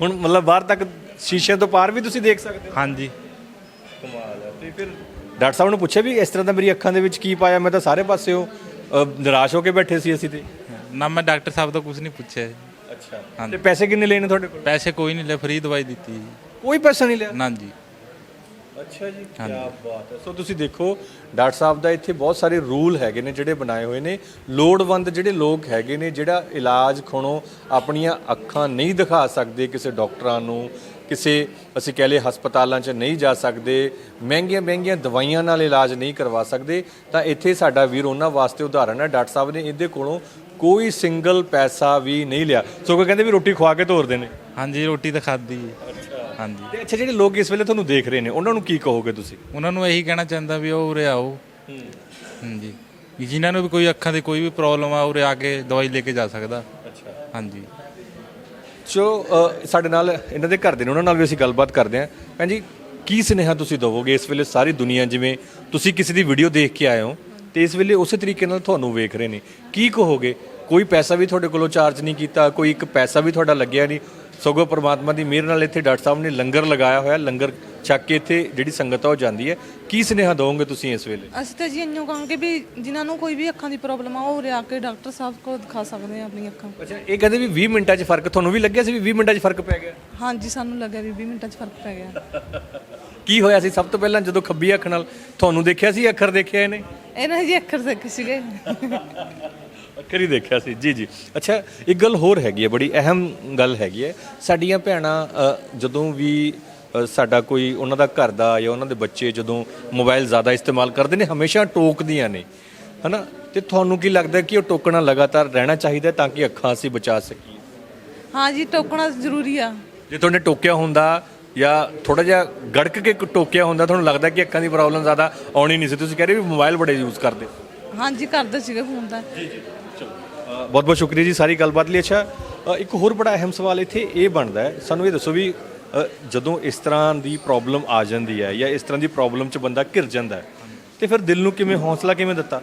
ਹੁਣ ਮਤਲਬ ਬਾਹਰ ਤੱਕ ਸ਼ੀਸ਼ੇ ਤੋਂ ਪਾਰ ਵੀ ਤੁਸੀਂ ਦੇਖ ਸਕਦੇ ਹੋ? ਹਾਂਜੀ। ਕਮਾਲ ਹੈ। ਤੇ ਫਿਰ ਡਾਕਟਰ ਸਾਹਿਬ ਨੂੰ ਪੁੱਛਿਆ ਵੀ ਇਸ ਤਰ੍ਹਾਂ ਦਾ ਮੇਰੀ ਅੱਖਾਂ ਦੇ ਵਿੱਚ ਕੀ ਪਾਇਆ? ਮੈਂ ਤਾਂ ਸਾਰੇ ਪਾਸਿਓਂ ਅ, ਨਿਰਾਸ਼ ਹੋ ਕੇ ਬੈਠੇ ਸੀ ਅਸੀਂ ਤੇ। ਨਾ ਮੈਂ ਡਾਕਟਰ ਸਾਹਿਬ ਤੋਂ ਕੁਝ ਨਹੀਂ ਪੁੱਛਿਆ ਜੀ। ਅੱਛਾ। ਤੇ ਪੈਸੇ ਕਿੰਨੇ ਲੈਣੇ ਤੁਹਾਡੇ ਕੋਲ? ਪੈਸੇ ਕੋਈ ਨਹੀਂ ਲਿਆ ਫ੍ਰੀ ਦਵਾਈ ਦਿੱਤੀ ਜੀ। ਕੋਈ ਪੈਸਾ ਨਹੀਂ ਲਿਆ? ਨਾ ਜੀ। ਅੱਛਾ ਜੀ ਕੀ ਬਾਤ ਹੈ। ਸੋ ਤੁਸੀਂ ਦੇਖੋ ਡਾਕਟਰ ਸਾਹਿਬ ਦਾ ਇੱਥੇ ਬਹੁਤ ਸਾਰੇ ਰੂਲ ਹੈਗੇ ਨੇ ਜਿਹੜੇ ਬਣਾਏ ਹੋਏ ਨੇ। ਲੋੜਵੰਦ ਜਿਹੜੇ ਲੋਕ ਹੈਗੇ ਨੇ ਜਿਹੜਾ ਇਲਾਜ ਖਣੋ ਆਪਣੀਆਂ ਅੱਖਾਂ ਨਹੀਂ ਦਿਖਾ ਸਕਦੇ ਕਿਸੇ ਡਾਕਟਰਾਂ ਨੂੰ ਕਿਸੇ ਅਸੀਂ ਕਹ ਲਏ ਹਸਪਤਾਲਾਂ 'ਚ ਨਹੀਂ ਜਾ ਸਕਦੇ ਮਹਿੰਗੀਆਂ ਮਹਿੰਗੀਆਂ ਦਵਾਈਆਂ ਨਾਲ ਇਲਾਜ ਨਹੀਂ ਕਰਵਾ ਸਕਦੇ ਤਾਂ ਇੱਥੇ ਸਾਡਾ ਵੀਰ ਉਹਨਾਂ ਵਾਸਤੇ ਉਦਾਹਰਣ ਹੈ। ਡਾਕਟਰ ਸਾਹਿਬ ਨੇ ਇਹਦੇ ਕੋਲੋਂ ਕੋਈ ਸਿੰਗਲ ਪੈਸਾ ਵੀ ਨਹੀਂ ਲਿਆ। ਸੋ ਕਹਿੰਦੇ ਵੀ ਰੋਟੀ ਖਵਾ ਕੇ ਤੋਰਦੇ ਨੇ? ਹਾਂਜੀ ਰੋਟੀ ਤਾਂ ਖਾਧੀ ਜੀ ਹਾਂਜੀ। ਤੇ ਅੱਛਾ ਜਿਹੜੇ ਲੋਕ ਇਸ ਵੇਲੇ ਤੁਹਾਨੂੰ ਦੇਖ ਰਹੇ ਨੇ ਉਹਨਾਂ ਨੂੰ ਕੀ ਕਹੋਗੇ ਤੁਸੀਂ? ਉਹਨਾਂ ਨੂੰ ਇਹੀ ਕਹਿਣਾ ਚਾਹੁੰਦਾ ਵੀ ਉਹ ਉਰੇ ਆਓ। ਹਾਂਜੀ। ਵੀ ਜਿਨ੍ਹਾਂ ਨੂੰ ਵੀ ਕੋਈ ਅੱਖਾਂ ਦੀ ਕੋਈ ਵੀ ਪ੍ਰੋਬਲਮ ਆ ਉਰੇ ਆ ਕੇ ਦਵਾਈ ਲੈ ਕੇ ਜਾ ਸਕਦਾ। ਅੱਛਾ। ਹਾਂਜੀ। ਸੋ ਅ, ਸਾਡੇ ਨਾਲ ਇਹਨਾਂ ਦੇ ਘਰ ਦੇ ਨੇ ਉਹਨਾਂ ਨਾਲ ਵੀ ਅਸੀਂ ਗੱਲਬਾਤ ਕਰਦੇ ਹਾਂ। ਭੈਣ ਜੀ ਕੀ ਸੁਨੇਹਾ ਤੁਸੀਂ ਦਵੋਗੇ ਇਸ ਵੇਲੇ ਸਾਰੀ ਦੁਨੀਆ ਜਿਵੇਂ ਤੁਸੀਂ ਕਿਸੇ ਦੀ ਵੀਡੀਓ ਦੇਖ ਕੇ ਆਏ ਹੋ ਤੇ ਇਸ ਵੇਲੇ ਉਸੇ ਤਰੀਕੇ ਨਾਲ ਤੁਹਾਨੂੰ ਵੇਖ ਰਹੇ ਨੇ? ਕੀ ਕਹੋਗੇ? ਕੋਈ ਪੈਸਾ ਵੀ ਤੁਹਾਡੇ ਕੋਲੋਂ ਚਾਰਜ ਨਹੀਂ ਕੀਤਾ ਕੋਈ ਇੱਕ ਪੈਸਾ ਵੀ ਤੁਹਾਡਾ ਲੱਗਿਆ ਨਹੀਂ। ਸਗੋਂ ਪ੍ਰਮਾਤਮਾ ਦੀ ਮਿਹਰ ਨਾਲ ਇੱਥੇ ਡਾਕਟਰ ਸਾਹਿਬ ਨੇ ਲੰਗਰ ਲਗਾਇਆ ਹੋਇਆ ਲੰਗਰ ਛੱਕ ਕੇ ਇੱਥੇ ਜਿਹੜੀ ਸੰਗਤ ਆ ਉਹ ਜਾਂਦੀ ਹੈ। ਕੀ ਸੁਨੇਹਾ ਦਵੋਗੇ ਤੁਸੀਂ ਇਸ ਵੇਲੇ? ਅਸੀਂ ਤਾਂ ਜੀ ਇੰਨੋਂ ਕਹਾਂਗੇ ਵੀ ਜਿਨ੍ਹਾਂ ਨੂੰ ਕੋਈ ਵੀ ਅੱਖਾਂ ਦੀ ਪ੍ਰੋਬਲਮ ਆ ਉਹ ਉਰੇ ਆ ਕੇ ਡਾਕਟਰ ਸਾਹਿਬ ਕੋਲ ਦਿਖਾ ਸਕਦੇ ਆ ਆਪਣੀਆਂ ਅੱਖਾਂ। ਅੱਛਾ ਇਹ ਕਹਿੰਦੇ ਵੀ 20 ਮਿੰਟਾਂ 'ਚ ਫ਼ਰਕ ਤੁਹਾਨੂੰ ਵੀ ਲੱਗਿਆ ਸੀ ਵੀ 20 ਮਿੰਟਾਂ 'ਚ ਫ਼ਰਕ ਪੈ ਗਿਆ? ਹਾਂਜੀ ਸਾਨੂੰ ਲੱਗਿਆ ਵੀ 20 ਮਿੰਟਾਂ 'ਚ ਫ਼ਰਕ ਪੈ ਗਿਆ। ਕੀ ਹੋਇਆ ਸੀ? ਸਭ ਤੋਂ ਪਹਿਲਾਂ ਜਦੋਂ ਖੱਬੀ ਅੱਖ ਨਾਲ ਤੁਹਾਨੂੰ ਦੇਖਿਆ ਸੀ ਅੱਖਰ ਦੇਖਿਆ ਇਹਨੇ? ਇਹਨਾਂ ਜੀ ਅੱਖਰ ਦੇਖੇ ਸੀਗੇ। ਅੱਖਰ ਹੀ ਦੇਖਿਆ ਸੀ। ਜੀ ਜੀ। ਅੱਛਾ ਇੱਕ ਗੱਲ ਹੋਰ ਹੈਗੀ ਹੈ ਬੜੀ ਅਹਿਮ ਗੱਲ ਹੈਗੀ ਹੈ। ਸਾਡੀਆਂ ਭੈਣਾਂ ਅ, ਜਦੋਂ ਵੀ ਅ, ਸਾਡਾ ਕੋਈ ਉਹਨਾਂ ਦਾ ਘਰ ਦਾ ਜਾਂ ਉਹਨਾਂ ਦੇ ਬੱਚੇ ਜਦੋਂ ਮੋਬਾਈਲ ਜ਼ਿਆਦਾ ਇਸਤੇਮਾਲ ਕਰਦੇ ਨੇ ਹਮੇਸ਼ਾ ਟੋਕਦੀਆਂ ਨੇ। ਹਨਾ? ਤੇ ਤੁਹਾਨੂੰ ਕੀ ਲੱਗਦਾ ਕਿ ਉਹ ਟੋਕਣਾ ਲਗਾਤਾਰ ਰਹਿਣਾ ਚਾਹੀਦਾ ਤਾਂ ਕਿ ਅੱਖਾਂ ਅਸੀਂ ਬਚਾ ਸਕੀਏ? ਹਾਂ ਜੀ ਟੋਕਣਾ ਜ਼ਰੂਰੀ ਆ। ਜੇ ਤੁਹਾਨੇ ਟੋਕਿਆ ਹੁੰਦਾ ਜਾਂ ਥੋੜਾ ਜਿਹਾ ਗੜਕ ਕੇ ਟੋਕਿਆ ਹੁੰਦਾ ਤੁਹਾਨੂੰ ਲੱਗਦਾ ਕਿ ਅੱਖਾਂ ਦੀ ਪ੍ਰੋਬਲਮ ਜ਼ਿਆਦਾ ਆਉਣੀ ਨਹੀਂ ਸੀ? ਤੁਸੀਂ ਕਹਿ ਰਹੇ ਵੀ ਮੋਬਾਈਲ ਬੜੇ ਯੂਜ਼ ਕਰਦੇ। ਹਾਂ ਜੀ ਕਰਦਾ ਸੀਗਾ ਫੋਨ ਤਾਂ। ਬਹੁਤ ਬਹੁਤ ਸ਼ੁਕਰੀਆ ਜੀ ਸਾਰੀ ਗੱਲਬਾਤ ਲਈ। ਅੱਛਾ ਇੱਕ ਹੋਰ ਬੜਾ ਅਹਿਮ ਸਵਾਲ ਇੱਥੇ ਇਹ ਬਣਦਾ ਹੈ। ਸਾਨੂੰ ਇਹ ਦੱਸੋ ਵੀ ਜਦੋਂ ਇਸ ਤਰ੍ਹਾਂ ਦੀ ਪ੍ਰੋਬਲਮ ਆ ਜਾਂਦੀ ਹੈ ਜਾਂ ਇਸ ਤਰ੍ਹਾਂ ਦੀ ਪ੍ਰੋਬਲਮ 'ਚ ਬੰਦਾ ਘਿਰ ਜਾਂਦਾ ਹੈ ਤੇ ਫਿਰ ਦਿਲ ਨੂੰ ਕਿਵੇਂ ਹੌਸਲਾ ਕਿਵੇਂ ਦਿੱਤਾ?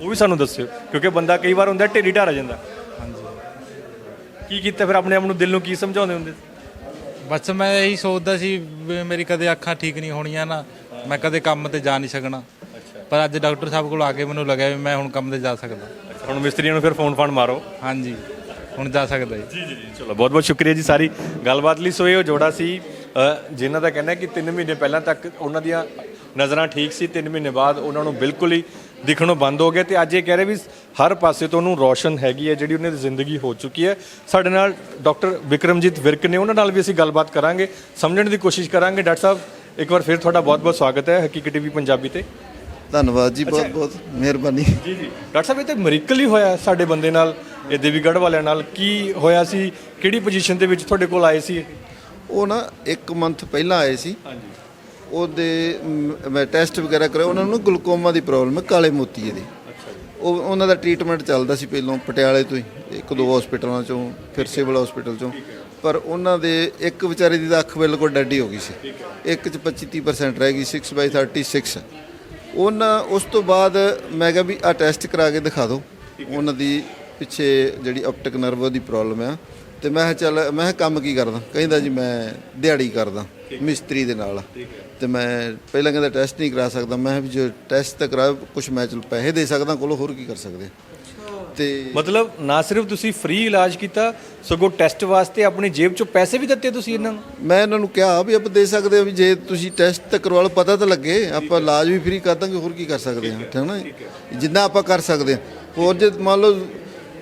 ਉਹ ਵੀ ਸਾਨੂੰ ਦੱਸਿਓ ਕਿਉਂਕਿ ਬੰਦਾ ਕਈ ਵਾਰ ਹੁੰਦਾ ਢੇਰੀ ਢਾਰ ਜਾਂਦਾ। ਹਾਂਜੀ। ਕੀ ਕੀਤਾ ਫਿਰ ਆਪਣੇ ਆਪ ਨੂੰ ਦਿਲ ਨੂੰ ਕੀ ਸਮਝਾਉਂਦੇ ਹੁੰਦੇ ਬਸ ਮੈਂ ਇਹੀ ਸੋਚਦਾ ਸੀ ਮੇਰੀ ਕਦੇ ਅੱਖਾਂ ਠੀਕ ਨਹੀਂ ਹੋਣੀਆਂ ਨਾ ਮੈਂ ਕਦੇ ਕੰਮ ਤੇ ਜਾ ਨਹੀਂ ਸਕਣਾ। ਪਰ ਅੱਜ ਡਾਕਟਰ ਸਾਹਿਬ ਕੋਲ ਆ ਕੇ ਮੈਨੂੰ ਲੱਗਿਆ ਵੀ ਮੈਂ ਹੁਣ ਕੰਮ ਤੇ ਜਾ ਸਕਦਾ। ਹੁਣ ਮਿਸਤਰੀਆਂ ਨੂੰ ਫਿਰ ਫੋਨ ਫਾਨ ਮਾਰੋ। ਹਾਂਜੀ ਹੁਣ ਜਾ ਸਕਦਾ ਜੀ। ਜੀ ਜੀ ਚਲੋ ਬਹੁਤ ਬਹੁਤ ਸ਼ੁਕਰੀਆ ਜੀ ਸਾਰੀ ਗੱਲਬਾਤ ਲਈ। ਸੋ ਇਹ ਉਹ ਜੋੜਾ ਸੀ ਅ, ਜਿਨ੍ਹਾਂ ਦਾ ਕਹਿੰਦਾ ਕਿ 3 ਮਹੀਨੇ ਪਹਿਲਾਂ ਤੱਕ ਉਹਨਾਂ ਦੀਆਂ ਨਜ਼ਰਾਂ ਠੀਕ ਸੀ 3 ਮਹੀਨੇ ਬਾਅਦ ਉਹਨਾਂ ਨੂੰ ਬਿਲਕੁਲ ਹੀ ਦਿਖਣੋਂ ਬੰਦ ਹੋ ਗਿਆ। ਤੇ ਅੱਜ ਇਹ ਕਹਿ ਰਹੇ ਵੀ ਹਰ ਪਾਸੇ ਤੋਂ ਉਹਨੂੰ ਰੋਸ਼ਨ ਹੈਗੀ ਹੈ ਜਿਹੜੀ ਉਹਨਾਂ ਦੀ ਜ਼ਿੰਦਗੀ ਹੋ ਚੁੱਕੀ ਹੈ। ਸਾਡੇ ਨਾਲ ਡਾਕਟਰ ਵਿਕਰਮਜੀਤ ਵਿਰਕ ਨੇ ਉਹਨਾਂ ਨਾਲ ਵੀ ਅਸੀਂ ਗੱਲਬਾਤ ਕਰਾਂਗੇ ਸਮਝਣ ਦੀ ਕੋਸ਼ਿਸ਼ ਕਰਾਂਗੇ। ਡਾਕਟਰ ਸਾਹਿਬ ਇੱਕ ਵਾਰ ਫਿਰ ਤੁਹਾਡਾ ਬਹੁਤ ਬਹੁਤ ਸਵਾਗਤ ਹੈ ਹਕੀਕਤ ਟੀਵੀ ਪੰਜਾਬੀ ਤੇ। ਧੰਨਵਾਦ ਜੀ ਬਹੁਤ ਬਹੁਤ ਮਿਹਰਬਾਨੀ। ਜੀ ਜੀ। ਡਾਕਟਰ ਸਾਹਿਬ ਇਹ ਤਾਂ ਮਰੀਕਲ ਹੀ ਹੋਇਆ ਸਾਡੇ ਬੰਦੇ ਨਾਲ ਇਹ ਦੇਵੀਗੜ੍ਹ ਵਾਲਿਆਂ ਨਾਲ। ਕੀ ਹੋਇਆ ਸੀ? ਕਿਹੜੀ ਪੋਜੀਸ਼ਨ ਦੇ ਵਿੱਚ ਤੁਹਾਡੇ ਕੋਲ ਆਏ ਸੀ? ਉਹ ਨਾ ਇੱਕ ਮੰਥ ਪਹਿਲਾਂ ਆਏ ਸੀ। ਹਾਂਜੀ। ਉਹਦੇ ਮ, ਟੈਸਟ ਵਗੈਰਾ ਕਰਾਇਆ। ਉਹਨਾਂ ਨੂੰ ਗਲੂਕੋਮਾ ਦੀ ਪ੍ਰੋਬਲਮ ਹੈ ਕਾਲੇ ਮੋਤੀ ਇਹਦੇ। ਉਹ ਉਹਨਾਂ ਦਾ ਟ੍ਰੀਟਮੈਂਟ ਚੱਲਦਾ ਸੀ ਪਹਿਲਾਂ ਪਟਿਆਲੇ ਤੋਂ ਹੀ। ਇੱਕ ਦੋ ਹਸਪੀਟਲਾਂ ਚੋਂ ਫਿਰ ਸਿਵਲ ਹਸਪੀਟਲ ਚੋਂ। ਪਰ ਉਹਨਾਂ ਦੇ ਇੱਕ ਵਿਚਾਰੇ ਦੀ ਤਾਂ ਅੱਖ ਬਿਲਕੁਲ ਡੱਡੀ ਹੋ ਗਈ ਸੀ। ਇੱਕ ਚ 25 30% ਰਹਿ ਗਈ 6/36 ਉਹਨਾਂ ਉਸ ਤੋਂ ਬਾਅਦ ਮੈਂ ਕਿਹਾ ਵੀ ਆ ਟੈਸਟ ਕਰਾ ਕੇ ਦਿਖਾ ਦਿਓ। ਉਹਨਾਂ ਦੀ ਪਿੱਛੇ ਜਿਹੜੀ ਆਪਟਿਕ ਨਰਵ ਦੀ ਪ੍ਰੋਬਲਮ ਆ। ਤੇ ਮੈਂ ਕਿਹਾ ਚੱਲ ਮੈਂ ਕਿਹਾ ਕੰਮ ਕੀ ਕਰਦਾ? ਕਹਿੰਦਾ ਜੀ ਮੈਂ ਦਿਹਾੜੀ ਕਰਦਾ ਮਿਸਤਰੀ ਦੇ ਨਾਲ। ਤੇ ਮੈਂ ਪਹਿਲਾਂ ਕਹਿੰਦਾ ਟੈਸਟ ਨਹੀਂ ਕਰਾ ਸਕਦਾ। ਮੈਂ ਕਿਹਾ ਵੀ ਜੇ ਟੈਸਟ ਤਾਂ ਕਰਾ ਕੁਝ ਮੈਂ ਚਲ ਪੈਸੇ ਦੇ ਸਕਦਾ ਕੋਲੋਂ ਹੋਰ ਕੀ ਕਰ ਸਕਦੇ? ਤੇ ਮਤਲਬ ਨਾ ਸਿਰਫ ਤੁਸੀਂ ਫ੍ਰੀ ਇਲਾਜ ਕੀਤਾ ਸਗੋਂ ਟੈਸਟ ਵਾਸਤੇ ਆਪਣੀ ਜੇਬ ਚੋਂ ਪੈਸੇ ਵੀ ਦਿੱਤੇ ਤੁਸੀਂ ਇਹਨਾਂ ਨੂੰ? ਮੈਂ ਇਹਨਾਂ ਨੂੰ ਕਿਹਾ ਵੀ ਆਪਾਂ ਦੇ ਸਕਦੇ ਹਾਂ ਵੀ ਜੇ ਤੁਸੀਂ ਟੈਸਟ ਤਾਂ ਕਰਵਾ ਲਓ ਪਤਾ ਤਾਂ ਲੱਗੇ ਆਪਾਂ ਇਲਾਜ ਵੀ ਫ੍ਰੀ ਕਰ ਦਾਂਗੇ ਹੋਰ ਕੀ ਕਰ ਸਕਦੇ ਹਾਂ ਠੀਕ ਹੈ ਨਾ ਜਿੰਨਾ ਆਪਾਂ ਕਰ ਸਕਦੇ ਹਾਂ। ਹੋਰ ਜੇ ਮੰਨ ਲਓ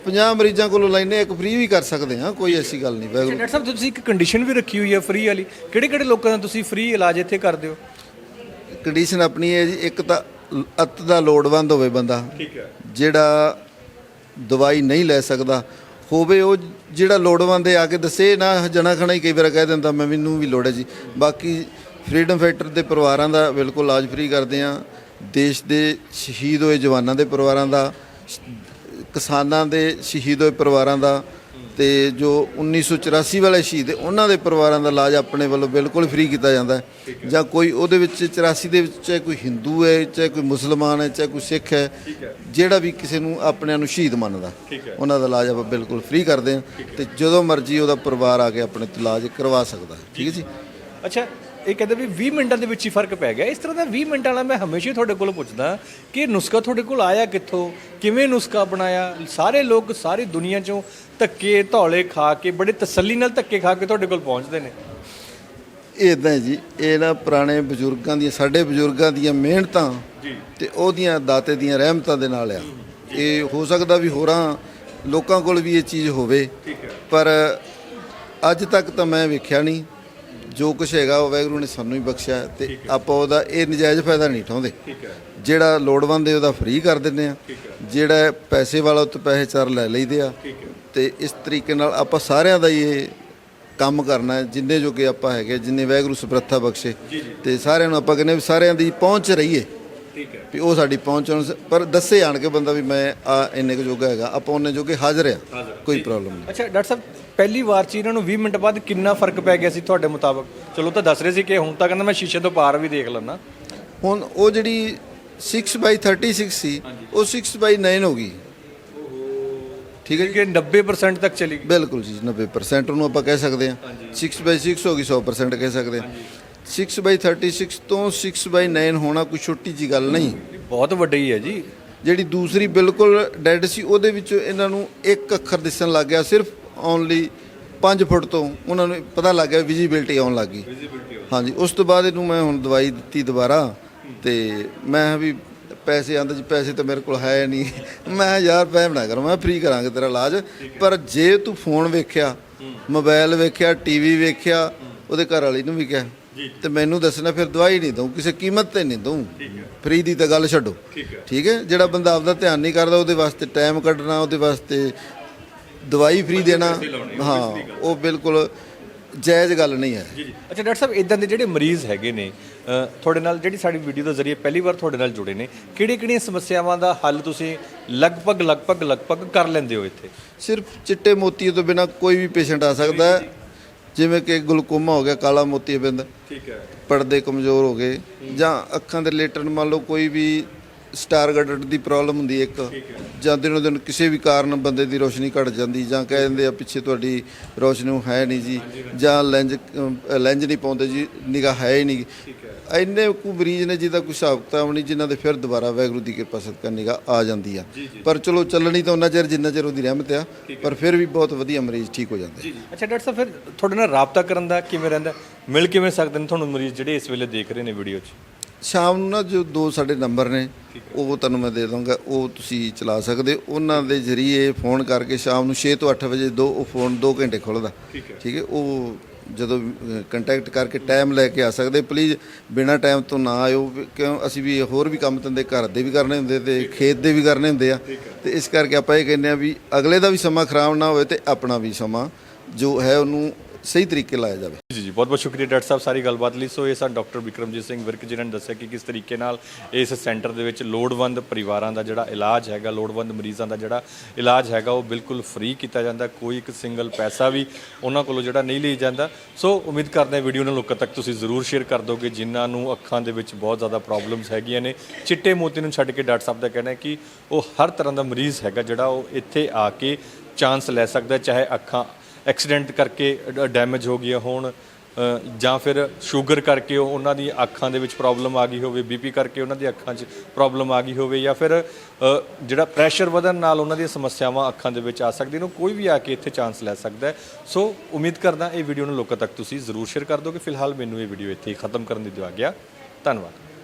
50 ਮਰੀਜ਼ਾਂ ਕੋਲੋਂ ਲੈਨੇ ਇੱਕ ਫ੍ਰੀ ਵੀ ਕਰ ਸਕਦੇ ਹਾਂ ਕੋਈ ਐਸੀ ਗੱਲ ਨਹੀਂ ਵਾਹਿਗੁਰੂ ਡਾਕਟਰ ਸਾਹਿਬ ਤੁਸੀਂ ਇੱਕ ਕੰਡੀਸ਼ਨ ਵੀ ਰੱਖੀ ਹੋਈ ਹੈ ਫ੍ਰੀ ਵਾਲੀ। ਕਿਹੜੇ ਕਿਹੜੇ ਲੋਕਾਂ ਦਾ ਤੁਸੀਂ ਫ੍ਰੀ ਇਲਾਜ ਇੱਥੇ ਕਰਦੇ ਹੋ? ਕੰਡੀਸ਼ਨ ਆਪਣੀ ਹੈ ਜੀ ਇੱਕ ਤਾਂ ਅੱਤ ਦਾ ਲੋੜਵੰਦ ਹੋਵੇ ਬੰਦਾ ਠੀਕ ਹੈ। ਜਿਹੜਾ ਦਵਾਈ ਨਹੀਂ ਲੈ ਸਕਦਾ। ਹੋਵੇ ਉਹ ਜਿਹੜਾ ਲੋੜਵੰਦ ਆ ਕੇ ਦੱਸੇ ਨਾ, ਜਣਾ ਖਣਾ ਹੀ ਕਈ ਵਾਰ ਕਹਿ ਦਿੰਦਾ, ਮੈਂ ਮੈਨੂੰ ਵੀ ਲੋੜ ਹੈ ਜੀ। ਬਾਕੀ ਫਰੀडम ਫਾਈਟਰ ਦੇ ਪਰਿਵਾਰਾਂ ਦਾ ਬਿਲਕੁਲ ਇਲਾਜ ਫ੍ਰੀ ਕਰਦੇ ਆ ਦੇਸ਼ ਦੇ ਸ਼ਹੀਦ ਹੋਏ ਜਵਾਨਾਂ ਦੇ ਪਰਿਵਾਰਾਂ ਦਾ, ਕਿਸਾਨਾਂ ਦੇ ਸ਼ਹੀਦ ਹੋਏ ਪਰਿਵਾਰਾਂ ਦਾ ਤੇ ਜੋ 1984 ਵਾਲੇ ਸ਼ਹੀਦ ਉਹਨਾਂ ਦੇ ਪਰਿਵਾਰਾਂ ਦਾ ਇਲਾਜ ਆਪਣੇ ਵੱਲੋਂ ਬਿਲਕੁਲ ਫ੍ਰੀ ਕੀਤਾ ਜਾਂਦਾ ਹੈ। ਜਾਂ ਕੋਈ ਉਹਦੇ ਵਿੱਚ 84 ਦੇ ਵਿੱਚ ਚਾਹੇ ਕੋਈ ਹਿੰਦੂ ਹੈ ਚਾਹੇ ਕੋਈ ਮੁਸਲਮਾਨ ਹੈ ਚਾਹੇ ਕੋਈ ਸਿੱਖ ਹੈ ਜਿਹੜਾ ਵੀ ਕਿਸੇ ਨੂੰ ਆਪਣਿਆਂ ਨੂੰ ਸ਼ਹੀਦ ਮੰਨਦਾ ਉਹਨਾਂ ਦਾ ਇਲਾਜ ਆਪਾਂ ਬਿਲਕੁਲ ਫ੍ਰੀ ਕਰਦੇ ਹਾਂ ਤੇ ਜਦੋਂ ਮਰਜ਼ੀ ਉਹਦਾ ਪਰਿਵਾਰ ਆ ਕੇ ਆਪਣੇ ਤੋਂ ਇਲਾਜ ਕਰਵਾ ਸਕਦਾ ਹੈ। ਠੀਕ ਹੈ ਜੀ? ਅੱਛਾ ਇਹ ਕਹਿੰਦੇ ਵੀ 20 ਮਿੰਟਾਂ ਦੇ ਵਿੱਚ ਹੀ ਫ਼ਰਕ ਪੈ ਗਿਆ। ਇਸ ਤਰ੍ਹਾਂ ਦਾ 20 ਮਿੰਟਾਂ ਵਾਲਾ ਮੈਂ ਹਮੇਸ਼ਾ ਤੁਹਾਡੇ ਕੋਲ ਪੁੱਛਦਾ ਕਿ ਨੁਸਖਾ ਤੁਹਾਡੇ ਕੋਲ ਆਇਆ ਕਿੱਥੋਂ? ਕਿਵੇਂ ਨੁਸਖਾ ਬਣਾਇਆ? ਸਾਰੇ ਲੋਕ ਸਾਰੀ ਦੁਨੀਆ ਚੋਂ ਧੱਕੇ ਧੌਲੇ ਖਾ ਕੇ ਬੜੇ ਤਸੱਲੀ ਨਾਲ ਧੱਕੇ ਖਾ ਕੇ ਤੁਹਾਡੇ ਕੋਲ ਪਹੁੰਚਦੇ ਨੇ। ਇਹ ਇਦਾਂ ਜੀ ਇਹ ਨਾ ਪੁਰਾਣੇ ਬਜ਼ੁਰਗਾਂ ਦੀਆਂ ਸਾਡੇ ਬਜ਼ੁਰਗਾਂ ਦੀਆਂ ਮਿਹਨਤਾਂ ਤੇ ਉਹਦੀਆਂ ਦਾਤੇ ਦੀਆਂ ਰਹਿਮਤਾਂ ਦੇ ਨਾਲ ਆ। ਇਹ ਹੋ ਸਕਦਾ ਵੀ ਹੋਰਾਂ ਲੋਕਾਂ ਕੋਲ ਵੀ ਇਹ ਚੀਜ਼ ਹੋਵੇ। ਪਰ ਅੱਜ ਤੱਕ ਤਾਂ ਮੈਂ ਵੇਖਿਆ ਨਹੀਂ। ਜੋ ਕੁਝ ਹੈਗਾ ਉਹ ਵਾਹਿਗੁਰੂ ਨੇ ਸਾਨੂੰ ਹੀ ਬਖਸ਼ਿਆ ਤੇ ਆਪਾਂ ਉਹਦਾ ਇਹ ਨਜਾਇਜ਼ ਫਾਇਦਾ ਨਹੀਂ ਉਠਾਉਂਦੇ। ਜਿਹੜਾ ਲੋੜਵੰਦ ਹੈ ਉਹਦਾ ਫ੍ਰੀ ਕਰ ਦਿੰਦੇ ਆ। ਜਿਹੜਾ ਪੈਸੇ ਵਾਲਾ ਉਹ ਤੋਂ ਪੈਸੇ ਚਾਰ ਲੈ ਲਈਦੇ ਆ। ਤੇ ਇਸ ਤਰੀਕੇ ਨਾਲ ਆਪਾਂ ਸਾਰਿਆਂ ਦਾ ਹੀ ਇਹ ਕੰਮ ਕਰਨਾ ਹੈ ਜਿੰਨੇ ਜੋਗੇ ਆਪਾਂ ਹੈਗੇ ਜਿੰਨੇ ਵਾਹਿਗੁਰੂ ਸਮਰੱਥਾ ਬਖਸ਼ੇ। ਤੇ ਸਾਰਿਆਂ ਨੂੰ ਆਪਾਂ ਕਹਿੰਦੇ ਵੀ ਸਾਰਿਆਂ ਦੀ ਪਹੁੰਚ ਰਹੀਏ। ਠੀਕ ਹੈ। ਵੀ ਉਹ ਸਾਡੀ ਪਹੁੰਚ ਹੋਣ। ਸ- ਪਰ ਦੱਸੇ ਆਣ ਕੇ ਬੰਦਾ ਵੀ ਮੈਂ ਆ ਇੰਨੇ ਕੁ ਜੋਗਾ ਹੈਗਾ ਆਪਾਂ ਉਹਨੇ ਜੋਗੇ ਹਾਜ਼ਰ ਆ ਕੋਈ ਪ੍ਰੋਬਲਮ ਨਹੀਂ। ਅੱਛਾ ਡਾਕਟਰ ਸਾਹਿਬ ਪਹਿਲੀ ਵਾਰ ਚ ਇਹਨਾਂ ਨੂੰ 20 ਮਿੰਟ ਬਾਅਦ ਕਿੰਨਾ ਫ਼ਰਕ ਪੈ ਗਿਆ ਸੀ ਤੁਹਾਡੇ ਮੁਤਾਬਕ? ਚਲੋ ਤਾਂ ਦੱਸ ਰਹੇ ਸੀ ਕਿ ਹੁਣ ਤਾਂ ਕਹਿੰਦਾ ਮੈਂ ਸ਼ੀਸ਼ੇ ਤੋਂ ਪਾਰ ਵੀ ਦੇਖ ਲੈਣਾ ਹੁਣ ਉਹ ਜਿਹੜੀ 6/36 ਸੀ ਉਹ 6/9 ਹੋ ਗਈ। ਠੀਕ ਹੈ ਜੀ? ਕਿ 90% ਤੱਕ ਚਲੀ ਗਈ। ਬਿਲਕੁਲ ਜੀ 90% ਉਹਨੂੰ ਆਪਾਂ ਕਹਿ ਸਕਦੇ ਹਾਂ। 6/6 ਹੋ ਗਈ 100% ਕਹਿ ਸਕਦੇ ਹਾਂ। 6/36 ਤੋਂ 6/9 ਹੋਣਾ ਕੋਈ ਛੋਟੀ ਜੀ ਗੱਲ ਨਹੀਂ। ਬਹੁਤ ਵੱਡੀ ਹੈ ਜੀ। ਜਿਹੜੀ ਦੂਸਰੀ ਬਿਲਕੁਲ ਡੈਡ ਸੀ ਉਹਦੇ ਵਿੱਚ ਇਹਨਾਂ ਨੂੰ ਇੱਕ ਅੱਖਰ ਦਿਸਣ ਲੱਗ ਗਿਆ ਸਿਰਫ ਓਨਲੀ 5 ਫੁੱਟ ਤੋਂ ਉਹਨਾਂ ਨੂੰ ਪਤਾ ਲੱਗ ਗਿਆ ਵਿਜ਼ਿਬਿਲਟੀ ਆਉਣ ਲੱਗ ਗਈ। ਹਾਂਜੀ ਉਸ ਤੋਂ ਬਾਅਦ ਇਹਨੂੰ ਮੈਂ ਹੁਣ ਦਵਾਈ ਦਿੱਤੀ ਦੁਬਾਰਾ। ਤੇ ਮੈਂ ਵੀ ਪੈਸੇ ਆਂਦੇ ਜੀ ਪੈਸੇ ਤਾਂ ਮੇਰੇ ਕੋਲ ਹੈ ਨਹੀਂ। ਮੈਂ ਯਾਰ ਪੈ ਬਣਾ ਕਰ ਮੈਂ ਫ੍ਰੀ ਕਰਾਂਗੇ ਤੇਰਾ ਇਲਾਜ। ਪਰ ਜੇ ਤੂੰ ਫੋਨ ਵੇਖਿਆ ਮੋਬਾਈਲ ਵੇਖਿਆ ਟੀਵੀ ਵੇਖਿਆ ਉਹਦੇ ਘਰ ਵਾਲੀ ਨੂੰ ਵੀ ਕਿਹਾ ਤੇ ਮੈਨੂੰ ਦੱਸਣਾ ਫਿਰ ਦਵਾਈ ਨਹੀਂ ਦਊ ਕਿਸੇ ਕੀਮਤ ਤੇ ਨਹੀਂ ਦਊ। ਫ੍ਰੀ ਦੀ ਤਾਂ ਗੱਲ ਛੱਡੋ। ਠੀਕ ਹੈ। ਜਿਹੜਾ ਬੰਦਾ ਆਪਦਾ ਧਿਆਨ ਨਹੀਂ ਕਰਦਾ ਉਹਦੇ ਵਾਸਤੇ ਟਾਈਮ ਕੱਢਣਾ ਉਹਦੇ ਵਾਸਤੇ ਦਵਾਈ ਫ੍ਰੀ ਦੇਣਾ। ਹਾਂ ਉਹ ਬਿਲਕੁਲ ਜਾਇਜ਼ ਗੱਲ ਨਹੀਂ ਹੈ। ਅੱਛਾ ਡਾਕਟਰ ਸਾਹਿਬ ਇਦਾਂ ਦੇ ਜਿਹੜੇ ਮਰੀਜ਼ ਹੈਗੇ ਨੇ ਅ, ਤੁਹਾਡੇ ਨਾਲ ਜਿਹੜੀ ਸਾਡੀ ਵੀਡੀਓ ਦੇ ਜ਼ਰੀਏ ਪਹਿਲੀ ਵਾਰ ਤੁਹਾਡੇ ਨਾਲ ਜੁੜੇ ਨੇ ਕਿਹੜੀ ਕਿਹੜੀਆਂ ਸਮੱਸਿਆਵਾਂ ਦਾ ਹੱਲ ਤੁਸੀਂ ਲਗਭਗ ਲਗਭਗ ਲਗਭਗ ਕਰ ਲੈਂਦੇ ਹੋ ਇੱਥੇ? ਸਿਰਫ ਚਿੱਟੇ ਮੋਤੀਏ ਤੋਂ ਬਿਨਾ ਕੋਈ ਵੀ ਪੇਸ਼ੈਂਟ ਆ ਸਕਦਾ ਹੈ। ਜਿਵੇਂ ਕਿ ਗਲੂਕੋਮਾ ਹੋ ਗਿਆ ਕਾਲਾ ਮੋਤੀਆ ਬਿੰਦ। ਠੀਕ ਹੈ। ਪਰਦੇ ਕਮਜ਼ੋਰ ਹੋ ਗਏ ਜਾਂ ਅੱਖਾਂ ਦੇ ਰਿਲੇਟਡ ਮੰਨ ਲਓ ਕੋਈ ਵੀ ਸਟਾਰ ਗਡਟ ਦੀ ਪ੍ਰੋਬਲਮ ਹੁੰਦੀ ਇੱਕ ਜਾਂ ਦਿਨੋਂ ਦਿਨ ਕਿਸੇ ਵੀ ਕਾਰਨ ਬੰਦੇ ਦੀ ਰੋਸ਼ਨੀ ਘਟ ਜਾਂਦੀ ਜਾਂ ਕਹਿ ਦਿੰਦੇ ਆ ਪਿੱਛੇ ਤੁਹਾਡੀ ਰੋਸ਼ਨੀ ਹੈ ਨਹੀਂ ਜੀ ਜਾਂ ਲੈਂਜ ਲੈਂਜ ਨਹੀਂ ਪਾਉਂਦੇ ਜੀ ਨਿਗਾਹ ਹੈ ਹੀ ਨਹੀਂ। ਇੰਨੇ ਕੁ ਮਰੀਜ਼ ਨੇ ਜਿਹਦਾ ਕੋਈ ਹਿਸਾਬ ਕਿਤਾਬ ਨਹੀਂ ਜਿਨ੍ਹਾਂ ਦੇ ਫਿਰ ਦੁਬਾਰਾ ਵਾਹਿਗੁਰੂ ਦੀ ਕਿਰਪਾ ਸਦਕਾ ਨਿਗਾਹ ਆ ਜਾਂਦੀ ਆ। ਪਰ ਚਲੋ ਚੱਲਣੀ ਤਾਂ ਉਹਨਾਂ ਚਿਰ ਜਿੰਨਾ ਚਿਰ ਉਹਦੀ ਰਹਿਮਤ ਆ ਪਰ ਫਿਰ ਵੀ ਬਹੁਤ ਵਧੀਆ ਮਰੀਜ਼ ਠੀਕ ਹੋ ਜਾਂਦੇ ਅੱਛਾ ਡਾਕਟਰ ਸਾਹਿਬ ਫਿਰ ਤੁਹਾਡੇ ਨਾਲ ਰਾਬਤਾ ਕਰਨ ਦਾ ਕਿਵੇਂ ਰਹਿੰਦਾ? ਮਿਲ ਕਿਵੇਂ ਸਕਦੇ ਨੇ ਤੁਹਾਨੂੰ ਮਰੀਜ਼ ਜਿਹੜੇ ਇਸ ਵੇਲੇ ਦੇਖ ਰਹੇ ਨੇ ਵੀਡੀਓ 'ਚ? ਸ਼ਾਮ ਨੂੰ ਨਾ ਜੋ ਦੋ ਸਾਡੇ ਨੰਬਰ ਨੇ ਉਹ ਤੁਹਾਨੂੰ ਮੈਂ ਦੇ ਦਵਾਂਗਾ ਉਹ ਤੁਸੀਂ ਚਲਾ ਸਕਦੇ। ਹੋ। ਉਹਨਾਂ ਦੇ ਜ਼ਰੀਏ ਫੋਨ ਕਰਕੇ ਸ਼ਾਮ ਨੂੰ 6 ਤੋਂ 8 ਵਜੇ ਦੋ ਉਹ ਫੋਨ 2 ਘੰਟੇ ਖੁੱਲਦਾ ਠੀਕ ਹੈ। ਉਹ ਜਦੋਂ ਕੰਟੈਕਟ ਕਰਕੇ ਟਾਈਮ ਲੈ ਕੇ ਆ ਸਕਦੇ। ਪਲੀਜ਼ ਬਿਨਾ ਟਾਈਮ ਤੋਂ ਨਾ ਆਇਓ ਵੀ ਕਿਉਂ? ਅਸੀਂ ਵੀ ਹੋਰ ਵੀ ਕੰਮ ਧੰਦੇ ਘਰ ਦੇ ਵੀ ਕਰਨੇ ਹੁੰਦੇ ਤੇ ਖੇਤ ਦੇ ਵੀ ਕਰਨੇ ਹੁੰਦੇ ਆ। ਤੇ ਇਸ ਕਰਕੇ ਆਪਾਂ ਇਹ ਕਹਿੰਦੇ ਆ ਵੀ ਅਗਲੇ ਦਾ ਵੀ ਸਮਾਂ ਖਰਾਬ ਨਾ ਹੋਵੇ ਤੇ ਆਪਣਾ ਵੀ ਸਮਾਂ ਜੋ ਹੈ ਉਹਨੂੰ ਸਹੀ ਤਰੀਕੇ ਲਾਇਆ ਜਾਵੇ। ਜੀ ਜੀ ਬਹੁਤ ਬਹੁਤ ਸ਼ੁਕਰੀਆ ਡਾਕਟਰ ਸਾਹਿਬ ਸਾਰੀ ਗੱਲਬਾਤ ਲਈ। ਸੋ ਇਹ ਸਨ ਡਾਕਟਰ ਵਿਕਰਮਜੀਤ ਸਿੰਘ ਵਿਰਕ ਜਿਨ੍ਹਾਂ ਨੇ ਦੱਸਿਆ ਕਿ ਕਿਸ ਤਰੀਕੇ ਨਾਲ ਇਸ ਸੈਂਟਰ ਦੇ ਵਿੱਚ ਲੋੜਵੰਦ ਪਰਿਵਾਰਾਂ ਦਾ ਜਿਹੜਾ ਇਲਾਜ ਹੈਗਾ, ਲੋੜਵੰਦ ਮਰੀਜ਼ਾਂ ਦਾ ਜਿਹੜਾ ਇਲਾਜ ਹੈਗਾ, ਉਹ ਬਿਲਕੁਲ ਫ੍ਰੀ ਕੀਤਾ ਜਾਂਦਾ। ਕੋਈ ਇੱਕ ਸਿੰਗਲ ਪੈਸਾ ਵੀ ਉਹਨਾਂ ਕੋਲੋਂ ਜਿਹੜਾ ਨਹੀਂ ਲਈ ਜਾਂਦਾ। ਸੋ ਉਮੀਦ ਕਰਦੇ ਹਾਂ ਵੀਡੀਓ ਨੂੰ ਲੋਕਾਂ ਤੱਕ ਤੁਸੀਂ ਜ਼ਰੂਰ ਸ਼ੇਅਰ ਕਰ ਦੋਗੇ, ਜਿਨ੍ਹਾਂ ਨੂੰ ਅੱਖਾਂ ਦੇ ਵਿੱਚ ਬਹੁਤ ਜ਼ਿਆਦਾ ਪ੍ਰੋਬਲਮਸ ਹੈਗੀਆਂ ਨੇ। ਚਿੱਟੇ ਮੋਤੀ ਨੂੰ ਛੱਡ ਕੇ ਡਾਕਟਰ ਸਾਹਿਬ ਦਾ ਕਹਿਣਾ ਹੈ ਕਿ ਉਹ ਹਰ ਤਰ੍ਹਾਂ ਦਾ ਮਰੀਜ਼ ਹੈਗਾ ਜਿਹੜਾ ਉਹ ਇੱਥੇ ਆ ਕੇ ਚਾਂਸ ਲੈ ਸਕਦਾ ਚਾਹੇ ਅੱਖਾਂ ਐਕਸੀਡੈਂਟ ਕਰਕੇ ਡੈਮੇਜ ਹੋ ਗਈਆਂ ਹੋਣ ਜਾਂ ਫਿਰ ਸ਼ੂਗਰ ਕਰਕੇ ਉਹਨਾਂ ਦੀ ਅੱਖਾਂ ਦੇ ਵਿੱਚ ਪ੍ਰੋਬਲਮ ਆ ਗਈ ਹੋਵੇ ਬੀਪੀ ਕਰਕੇ ਉਹਨਾਂ ਦੀ ਅੱਖਾਂ 'ਚ ਪ੍ਰੋਬਲਮ ਆ ਗਈ ਹੋਵੇ, ਜਾਂ ਫਿਰ ਜਿਹੜਾ ਪ੍ਰੈਸ਼ਰ ਵਧਣ ਨਾਲ ਉਹਨਾਂ ਦੀਆਂ ਸਮੱਸਿਆਵਾਂ ਅੱਖਾਂ ਦੇ ਵਿੱਚ ਆ ਸਕਦੀਆਂ ਨੇ ਕੋਈ ਵੀ ਆ ਕੇ ਇੱਥੇ ਚਾਂਸ ਲੈ ਸਕਦਾ ਸੋ ਉਮੀਦ ਕਰਦਾ ਇਹ ਵੀਡੀਓ ਨੂੰ ਲੋਕਾਂ ਤੱਕ ਤੁਸੀਂ ਜ਼ਰੂਰ ਸ਼ੇਅਰ ਕਰ ਦੋਗੇ। ਫਿਲਹਾਲ ਮੈਨੂੰ ਇਹ ਵੀਡੀਓ ਇੱਥੇ ਹੀ ਖਤਮ ਕਰਨ ਦੀ ਦਿਆ ਗਿਆ। ਧੰਨਵਾਦ।